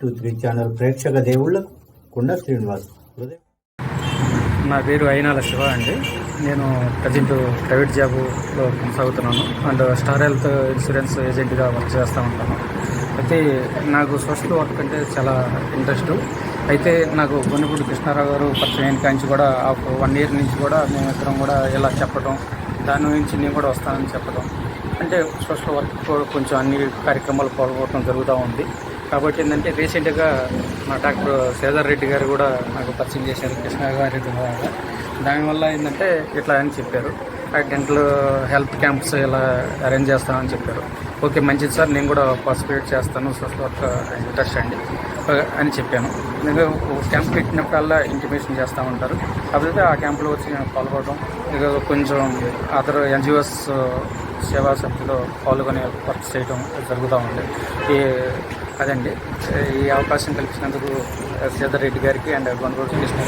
Two three channel ప్రేక్షక దేవుళ్ళ కుండ శ్రీనివాస్ నా పేరు అయినాల శివ అండి. నేను ప్రజెంట్ ప్రైవేట్ జాబ్లో కొనసాగుతున్నాను. అండ్ స్టార్ హెల్త్ ఇన్సూరెన్స్ ఏజెంట్గా వర్క్ చేస్తూ ఉంటాను. అయితే నాకు సోషల్ వర్క్ అంటే చాలా ఇంట్రెస్ట్. అయితే నాకు గొన్నపూడి కృష్ణారావు గారు పరిచయం కాంచి కూడా వన్ ఇయర్ నుంచి కూడా మేమిద్దరం కూడా ఇలా చెప్పడం దాని నుంచి నేను కూడా వస్తానని చెప్పడం అంటే సోషల్ వర్క్ కూడా కొంచెం అన్ని కార్యక్రమాలు పాల్గొనడం జరుగుతూ ఉంది. కాబట్టి ఏంటంటే రీసెంట్గా మా డాక్టర్ సేదర్ రెడ్డి గారు కూడా నాకు పరిచయం చేశారు కృష్ణ గారి ద్వారా. దానివల్ల ఏంటంటే ఇట్లా అని చెప్పారు. ఆ డెంటల్ హెల్త్ క్యాంప్స్ ఇలా అరేంజ్ చేస్తామని చెప్పారు. ఓకే మంచిది సార్ నేను కూడా పార్టిసిపేట్ చేస్తాను సోషల్ వర్క్ ఇంట్రెస్ట్ అండి అని చెప్పాను. నేను క్యాంప్ పెట్టినప్పుడల్లా ఇంటిమేషన్ చేస్తూ ఉంటారు. కాకపోతే ఆ క్యాంపులో వచ్చి నేను పాల్గొనడం ఇక కొంచెం అదర్ ఎన్జిఓస్ సేవా సమితిలో పాల్గొనే వర్క్ చేయడం జరుగుతూ ఉంది. ఈ అదండి. ఈ అవకాశం కల్పించినందుకు శ్రీధర్ రెడ్డి గారికి అండ్ గొనగోడు కృష్ణ